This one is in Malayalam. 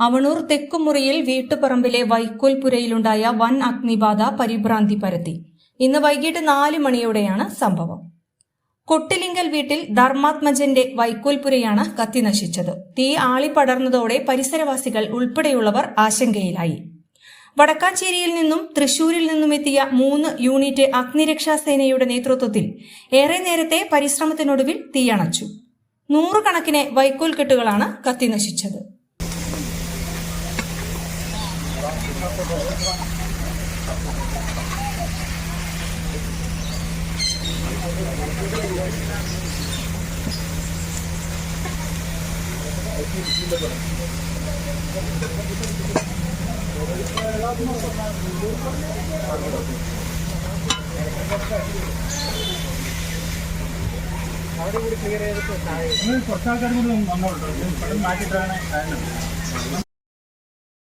അവണൂർ തെക്കുമുറിയിൽ വീട്ടുപറമ്പിലെ വൈക്കോൽപുരയിലുണ്ടായ വൻ അഗ്നിബാധ പരിഭ്രാന്തി പരത്തി. ഇന്ന് വൈകിട്ട് നാല് മണിയോടെയാണ് സംഭവം. കൊട്ടിലിങ്കൽ വീട്ടിൽ ധർമാത്മജന്റെ വൈക്കോൽപുരയാണ് കത്തിനശിച്ചത് തീ ആളിപ്പടർന്നതോടെ പരിസരവാസികൾ ഉൾപ്പെടെയുള്ളവർ ആശങ്കയിലായി. വടക്കാഞ്ചേരിയിൽ നിന്നും തൃശൂരിൽ നിന്നും എത്തിയ മൂന്ന് യൂണിറ്റ് അഗ്നിരക്ഷാസേനയുടെ നേതൃത്വത്തിൽ ഏറെ നേരത്തെ പരിശ്രമത്തിനൊടുവിൽ തീയണച്ചു നൂറുകണക്കിന് വൈക്കോൽ കെട്ടുകളാണ് ಅವ್ರಿಗೆ ಬಿಡಿ ಕ್ಲಿಯರ್ ಇರುತ್ತೆ ತಾಯಿ ಹೊಸ ಕಡೆ ಮಾತಾಡ್ತಾರೆ